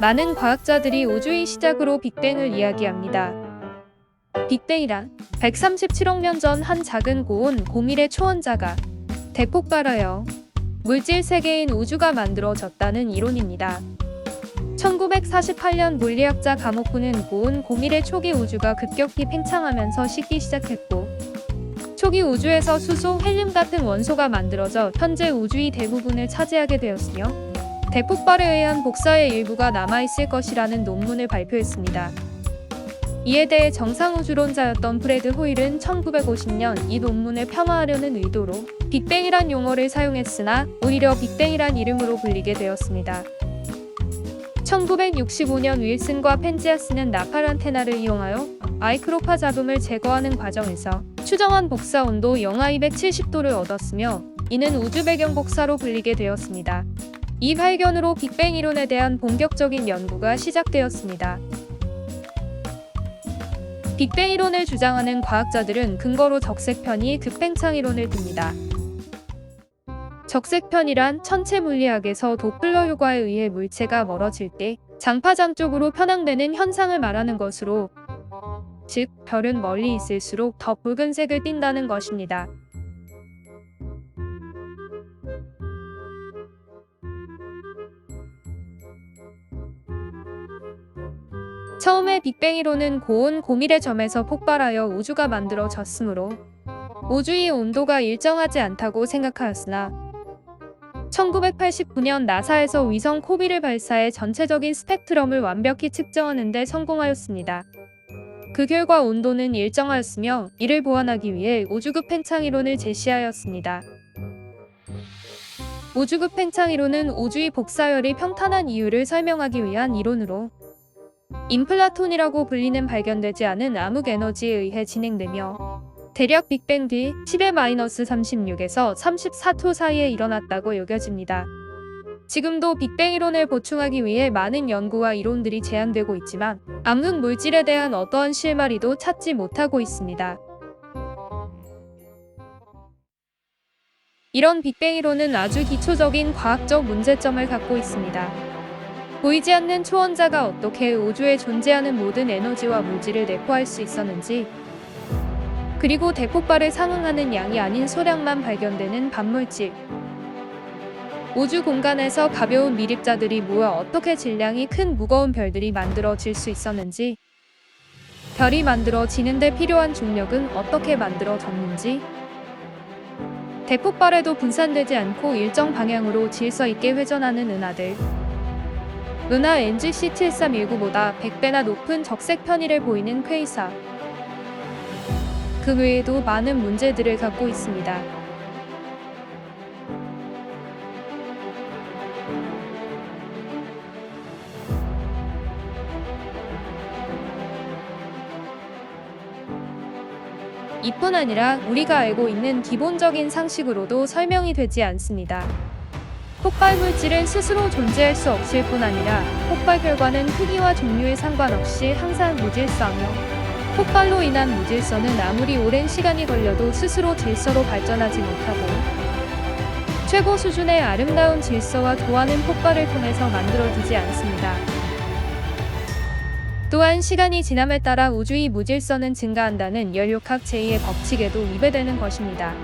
많은 과학자들이 우주의 시작으로 빅뱅을 이야기합니다. 빅뱅이란 137억 년 전 한 작은 고온 고밀의 초원자가 대폭 발하여 물질 세계인 우주가 만들어졌다는 이론입니다. 1948년 물리학자 가모쿠는 고온 고밀의 초기 우주가 급격히 팽창하면서 식기 시작했고 초기 우주에서 수소, 헬륨 같은 원소가 만들어져 현재 우주의 대부분을 차지하게 되었으며 대폭발에 의한 복사의 일부가 남아있을 것이라는 논문을 발표했습니다. 이에 대해 정상우주론자였던 프레드 호일은 1950년 이 논문을 폄하하려는 의도로 빅뱅이란 용어를 사용했으나 오히려 빅뱅이란 이름으로 불리게 되었습니다. 1965년 윌슨과 펜지아스는 나팔 안테나를 이용하여 마이크로파 잡음을 제거하는 과정에서 추정한 복사 온도 영하 270도를 얻었으며 이는 우주 배경 복사로 불리게 되었습니다. 이 발견으로 빅뱅 이론에 대한 본격적인 연구가 시작되었습니다. 빅뱅 이론을 주장하는 과학자들은 근거로 적색편이 급팽창 이론을 듭니다. 적색편이란 천체 물리학에서 도플러 효과에 의해 물체가 멀어질 때 장파장 쪽으로 편향되는 현상을 말하는 것으로 즉 별은 멀리 있을수록 더 붉은색을 띈다는 것입니다. 처음에 빅뱅 이론은 고온 고밀의 점에서 폭발하여 우주가 만들어졌으므로 우주의 온도가 일정하지 않다고 생각하였으나 1989년 나사에서 위성 코비를 발사해 전체적인 스펙트럼을 완벽히 측정하는 데 성공하였습니다. 그 결과 온도는 일정하였으며 이를 보완하기 위해 우주급 팽창 이론을 제시하였습니다. 우주급 팽창 이론은 우주의 복사열이 평탄한 이유를 설명하기 위한 이론으로 인플라톤이라고 불리는 발견되지 않은 암흑 에너지에 의해 진행되며 대략 빅뱅 뒤 10의-36에서 34초 사이에 일어났다고 여겨집니다. 지금도 빅뱅 이론을 보충하기 위해 많은 연구와 이론들이 제안되고 있지만 암흑 물질에 대한 어떠한 실마리도 찾지 못하고 있습니다. 이런 빅뱅 이론은 아주 기초적인 과학적 문제점을 갖고 있습니다. 보이지 않는 초원자가 어떻게 우주에 존재하는 모든 에너지와 물질을 내포할 수 있었는지, 그리고 대폭발에 상응하는 양이 아닌 소량만 발견되는 반물질, 우주 공간에서 가벼운 미립자들이 모여 어떻게 질량이 큰 무거운 별들이 만들어질 수 있었는지, 별이 만들어지는데 필요한 중력은 어떻게 만들어졌는지, 대폭발에도 분산되지 않고 일정 방향으로 질서 있게 회전하는 은하들, 은하 NGC 7319보다 100배나 높은 적색 편의를 보이는 퀘이사. 그 외에도 많은 문제들을 갖고 있습니다. 이뿐 아니라 우리가 알고 있는 기본적인 상식으로도 설명이 되지 않습니다. 폭발 물질은 스스로 존재할 수 없을 뿐 아니라 폭발 결과는 크기와 종류에 상관없이 항상 무질서하며 폭발로 인한 무질서는 아무리 오랜 시간이 걸려도 스스로 질서로 발전하지 못하고 최고 수준의 아름다운 질서와 좋아하는 폭발을 통해서 만들어지지 않습니다. 또한 시간이 지남에 따라 우주의 무질서는 증가한다는 연료학 제2의 법칙에도 위배되는 것입니다.